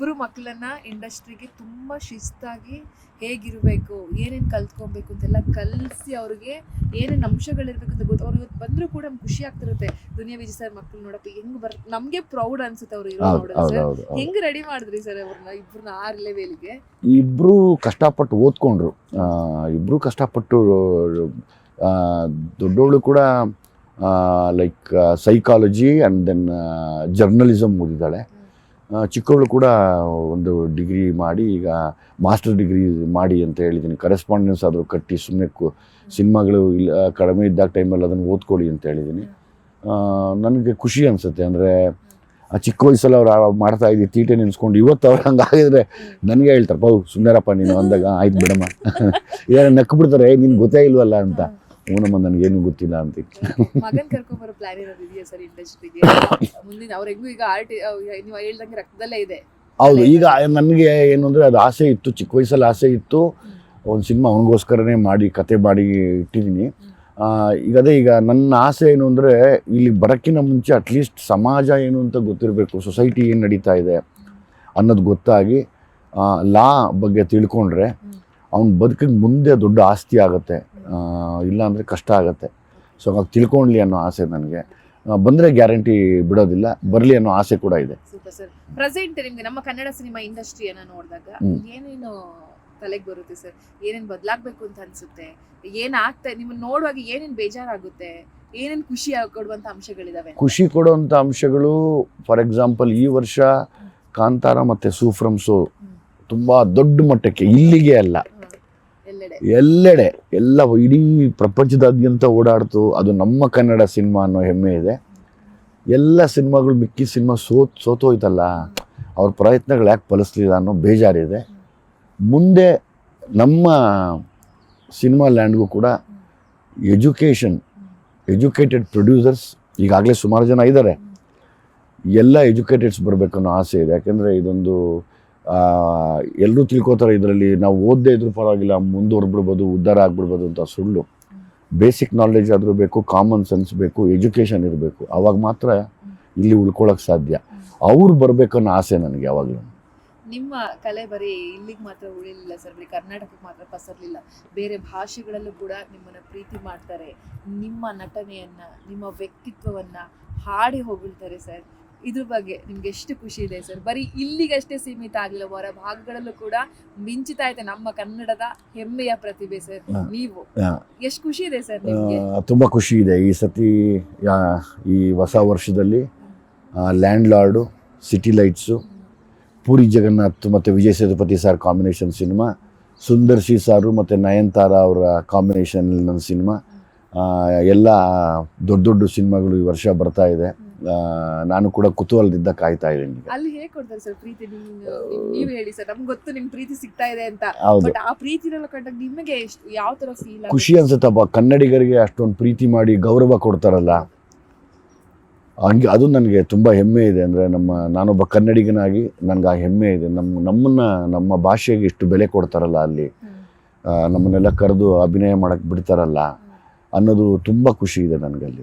ಇಬ್ರು ಮಕ್ಕಳನ್ನ ಇಂಡಸ್ಟ್ರಿಗೆ ತುಂಬ ಶಿಸ್ತಾಗಿ ಹೇಗಿರಬೇಕು ಏನೇನು ಕಲ್ತ್ಕೊಬೇಕು ಅಂತೆಲ್ಲ ಕಲಿಸಿ ಅವ್ರಿಗೆ ಏನೇನು ಅಂಶಗಳಿರ್ಬೇಕು ಅಂತ ಗೊತ್ತು ಅವ್ರು ಇವತ್ತು ಬಂದರೂ ಕೂಡ ನಮ್ಗೆ ಖುಷಿ ಆಗ್ತಿರುತ್ತೆ. ದುನಿಯಾ ವಿಜಯ್ ಸರ್ ಮಕ್ಳು ನೋಡಪ್ಪ ಹೆಂಗ್ ಬರ್ ನಮಗೆ ಪ್ರೌಡ್ ಅನ್ಸುತ್ತೆ ಅವ್ರು ಇರೋ ಹೌದು ನೋಡಿದ್ರೆ ಸರ್. ಹೆಂಗ್ ರೆಡಿ ಮಾಡಿದ್ರಿ ಸರ್ ಅವ್ರನ್ನ ಇಬ್ರನ್ನ ಆರ್ ಲೆವೆಲ್ಗೆ ಇಬ್ಬರು ಕಷ್ಟಪಟ್ಟು ಓದ್ಕೊಂಡ್ರು. ಇಬ್ಬರು ಇಬ್ರು ಕಷ್ಟಪಟ್ಟು ಆ, ದೊಡ್ಡವಳು ಕೂಡ like psychology and then journalism ಓದಿದ್ದಾಳೆ. ಆ, ಚಿಕ್ಕವಳು ಕೂಡ ಒಂದು ಡಿಗ್ರಿ ಮಾಡಿ, ಈಗ ಮಾಸ್ಟರ್ ಡಿಗ್ರಿ ಮಾಡಿ ಅಂತ ಹೇಳಿದ್ದೀನಿ ಕರೆಸ್ಪಾಂಡೆನ್ಸ್ ಆದರೂ ಕಟ್ಟಿ ಸುಮ್ಮನೆ ಸಿನಿಮಾಗಳು ಇಲ್ಲ, ಕಡಿಮೆ ಇದ್ದಾಗ ಟೈಮಲ್ಲಿ ಅದನ್ನು ಓದ್ಕೊಳ್ಳಿ ಅಂತ ಹೇಳಿದ್ದೀನಿ ನನಗೆ ಖುಷಿ ಅನಿಸುತ್ತೆ. ಅಂದರೆ ಆ ಚಿಕ್ಕ ವಯಸ್ಸಲ್ಲಿ ಅವ್ರು ಮಾಡ್ತಾ ಇದ್ದಿ ತೀಟೆ ನೆನೆಸ್ಕೊಂಡು ಇವತ್ತು ಅವ್ರು ಹಂಗಾಗಿದ್ರೆ ನನಗೆ ಹೇಳ್ತಾರೆ ಪೌ ಸುಂದರಪ್ಪ ನೀನು ಅಂದಾಗ ಆಯ್ತು ಬಿಡಮ್ಮ. ಏನೋ ನಕ್ಕು ಏ, ನಿನ್ಗೆ ಗೊತ್ತೇ ಇಲ್ವಲ್ಲ ಅಂತ. ಹ್ಞೂನಮ್ಮ ನನಗೇನು ಗೊತ್ತಿಲ್ಲ ಅಂತ ಮಗನ್ ಕರ್ಕೊಂಬರೋ ಪ್ಲಾನ್ ಇರೋದು ಇದೆಯಾ ಸರ್ ಇಂಡಸ್ಟ್ರಿಗೆ ಮುಂದಿನ ಅವ್ರಿಗೂ ಈಗ ಆರ್ಟ್ ನೀವು ಹೇಳ್ದಂಗೆ ರಕ್ತದಲ್ಲೇ ಇದೆ. ಹೌದು ಈಗ ನನಗೆ ಏನು ಅಂದರೆ ಅದು ಆಸೆ ಇತ್ತು ಚಿಕ್ಕ ವಯಸ್ಸಲ್ಲಿ ಆಸೆ ಇತ್ತು. ಒಂದು ಸಿನಿಮಾ ಅವನಿಗೋಸ್ಕರನೇ ಮಾಡಿ ಕತೆ ಮಾಡಿ ಇಟ್ಟಿದ್ದೀನಿ. ಈಗ ಅದೇ ಈಗ ನನ್ನ ಆಸೆ ಏನು ಅಂದರೆ ಇಲ್ಲಿ ಬರೋಕ್ಕಿಂತ ಮುಂಚೆ ಅಟ್ಲೀಸ್ಟ್ ಸಮಾಜ ಏನು ಅಂತ ಗೊತ್ತಿರಬೇಕು ಸೊಸೈಟಿ ಏನು ನಡೀತಾ ಇದೆ ಅನ್ನೋದು ಗೊತ್ತಾಗಿ ಲಾ ಬಗ್ಗೆ ತಿಳ್ಕೊಂಡ್ರೆ ಅವ್ನ ಬದುಕಿಗೆ ಮುಂದೆ ದೊಡ್ಡ ಆಸ್ತಿ ಆಗುತ್ತೆ. ಇಲ್ಲ ಅಂದರೆ ಕಷ್ಟ ಆಗುತ್ತೆ. ಸೊ ಹಾಗಾಗಿ ತಿಳ್ಕೊಂಡ್ಲಿ ಅನ್ನೋ ಆಸೆ ನನಗೆ. ಬಂದರೆ ಗ್ಯಾರಂಟಿ ಬಿಡೋದಿಲ್ಲ ಬರಲಿ ಅನ್ನೋ ಆಸೆ ಕೂಡ ಇದೆ. Super sir. ಪ್ರೆಸೆಂಟ್ ನಿಮಗೆ ನಮ್ಮ ಕನ್ನಡ ಸಿನಿಮಾ ಇಂಡಸ್ಟ್ರಿಯನ್ನ ನೋಡಿದಾಗ. ಏನೇನು ತಲೆಗೆ ಬರುತ್ತೆ ಸರ್? ಏನೇನು ಬದಲಾಗಬೇಕು ಅಂತ ಅನಿಸುತ್ತೆ? ಏನಾಗ್ತಾ ನಿಮ್ಮನ್ನ ನೋಡುವಾಗ ಏನೇನು ಬೇಜಾರಾಗುತ್ತೆ? ಏನೇನು ಖುಷಿ ಕೊಡುವಂಥ ಕೊಡುವಂತ ಅಂಶಗಳಿದಾವೆ ಖುಷಿ ಕೊಡುವಂಥ ಅಂಶಗಳು ಫಾರ್ ಎಕ್ಸಾಂಪಲ್ ಈ ವರ್ಷ ಕಾಂತಾರ ಮತ್ತು ಸೂಫ್ರಮ್ಸು ತುಂಬ ದೊಡ್ಡ ಮಟ್ಟಕ್ಕೆ ಇಲ್ಲಿಗೆ ಅಲ್ಲ. ಎಲ್ಲೆಡೆ. ಎಲ್ಲ ಇಡೀ ಪ್ರಪಂಚದಾದ್ಯಂತ ಓಡಾಡ್ತು. ಅದು ನಮ್ಮ ಕನ್ನಡ ಸಿನಿಮಾ ಅನ್ನೋ ಹೆಮ್ಮೆ ಇದೆ. ಎಲ್ಲ ಸಿನಿಮಾಗಳು ಮಿಕ್ಕಿ ಸಿನಿಮಾ ಸೋತ್, ಸೋತೋಯ್ತಲ್ಲ. ಅವ್ರ ಪ್ರಯತ್ನಗಳು ಯಾಕೆ ಫಲಿಸ್ಲಿಲ್ಲ ಅನ್ನೋ ಬೇಜಾರಿದೆ. ಮುಂದೆ ನಮ್ಮ ಸಿನಿಮಾ ಲ್ಯಾಂಡ್ಗೂ ಕೂಡ ಎಜುಕೇಷನ್, ಎಜುಕೇಟೆಡ್ ಪ್ರೊಡ್ಯೂಸರ್ಸ್ ಈಗಾಗಲೇ ಸುಮಾರು ಜನ ಇದ್ದಾರೆ. ಎಲ್ಲ ಎಜುಕೇಟೆಡ್ಸ್ ಬರಬೇಕು ಅನ್ನೋ ಆಸೆ ಇದೆ. ಯಾಕೆಂದರೆ ಇದೊಂದು ಎಲ್ಲರೂ ತಿಳ್ಕೊತಾರೆ ಇದರಲ್ಲಿ. ನಾವು ಓದದೇ ಇದ್ರೂ ಪರವಾಗಿಲ್ಲ ಮುಂದುವರ್ಬಿಡ್ಬೋದು ಉದ್ಧಾರ ಆಗ್ಬಿಡ್ಬೋದು ಅಂತ ಸುಳ್ಳು. ಬೇಸಿಕ್ ನಾಲೆಜ್ ಆದರೂ ಬೇಕು ಕಾಮನ್ ಸೆನ್ಸ್ ಬೇಕು ಎಜುಕೇಷನ್ ಇರಬೇಕು. ಆವಾಗ ಮಾತ್ರ ಇಲ್ಲಿ ಉಳ್ಕೊಳ್ಳೋಕೆ ಸಾಧ್ಯ. ಅವ್ರು ಬರಬೇಕು ಅನ್ನೋ ಆಸೆ ನನಗೆ ಯಾವಾಗಲೂ. ನಿಮ್ಮ ಕಲೆ ಬರೀ ಇಲ್ಲಿಗೆ ಮಾತ್ರ ಉಳಿಲಿಲ್ಲ ಸರ್, ಬರೀ ಕರ್ನಾಟಕಕ್ಕೆ ಮಾತ್ರ ಪಸರಲಿಲ್ಲ. ಬೇರೆ ಭಾಷೆಗಳಲ್ಲೂ ಕೂಡ ನಿಮ್ಮನ್ನ ಪ್ರೀತಿ ಮಾಡ್ತಾರೆ. ನಿಮ್ಮ ನಟನೆಯನ್ನ, ನಿಮ್ಮ ವ್ಯಕ್ತಿತ್ವವನ್ನ ಹಾಡಿ ಹೊಗಳ್ತಾರೆ ಸರ್. ಇದ್ರ ಬಗ್ಗೆ ನಿಮ್ಗೆ ಎಷ್ಟು ಖುಷಿ ಇದೆ ಸರ್? ಬರೀ ಇಲ್ಲಿಗಷ್ಟೇ ಸೀಮಿತ ಆಗಲಿಲ್ಲ ಹೊರ ಭಾಗಗಳಲ್ಲೂ ಕೂಡ ಮಿಂಚಿತಾ ಇದೆ ನಮ್ಮ ಕನ್ನಡದ ಹೆಮ್ಮೆಯ ಪ್ರತಿಭೆ ಸರ್ ನೀವು. ಎಷ್ಟು ಖುಷಿ ಇದೆ ಸರ್ ತುಂಬಾ ಖುಷಿ ಇದೆ. ಈ ಸತಿ ಈ ಹೊಸ ವರ್ಷದಲ್ಲಿ land lord city lights Puri Jagannath ಮತ್ತು Vijay Sethupathi sir combination cinema Sundar C sir ಮತ್ತು ನಯನ್ತಾರ ಅವರ ಕಾಂಬಿನೇಷನ್ ನನ್ನ ಸಿನಿಮಾ ಎಲ್ಲ ದೊಡ್ಡ ದೊಡ್ಡ ಸಿನಿಮಾಗಳು ಈ ವರ್ಷ ಬರ್ತಾ ಇದೆ. ನಾನು ಕೂಡ ಕುತೂಹಲದಿಂದ ಕಾಯ್ತಾ ಇದ್ದೀನಿ ಅಲ್ಲಿ ಹೇಗೆ ಕೊಡ್ತಾರೆ ಸರ್ ಪ್ರೀತಿ? ನೀವು ಹೇಳಿ ಸರ್. ನಮ್ಗೆ ಗೊತ್ತು ನಿಮ್ ಪ್ರೀತಿ ಸಿಗ್ತಾ ಇದೆ ಅಂತ. ಹೌದು. ಬಟ್ ಆ ಪ್ರೀತಿನೆಲ್ಲ ಕಂಡಾಗ ನಿಮಗೆ ಯಾವ ತರ ಫೀಲ್ ಖುಷಿ ಅನ್ಸುತ್ತಪ್ಪ ಕನ್ನಡಿಗರಿಗೆ ಅಷ್ಟೊಂದು ಪ್ರೀತಿ ಮಾಡಿ ಗೌರವ ಕೊಡ್ತಾರಲ್ಲ. ಹಂಗೆ ಅದು ನನಗೆ ತುಂಬ ಹೆಮ್ಮೆ ಇದೆ. ಅಂದರೆ ನಮ್ಮ ನಾನೊಬ್ಬ ಕನ್ನಡಿಗನಾಗಿ ನನಗೆ ಆ ಹೆಮ್ಮೆ ಇದೆ. ನಮ್ಮ ನಮ್ಮನ್ನು ನಮ್ಮ ಭಾಷೆಗೆ ಇಷ್ಟು ಬೆಲೆ ಕೊಡ್ತಾರಲ್ಲ ಅಲ್ಲಿ. ನಮ್ಮನ್ನೆಲ್ಲ ಕರೆದು ಅಭಿನಯ ಮಾಡಕ್ಕೆ ಬಿಡ್ತಾರಲ್ಲ ಅನ್ನೋದು ತುಂಬ ಖುಷಿ ಇದೆ ನನಗಲ್ಲಿ.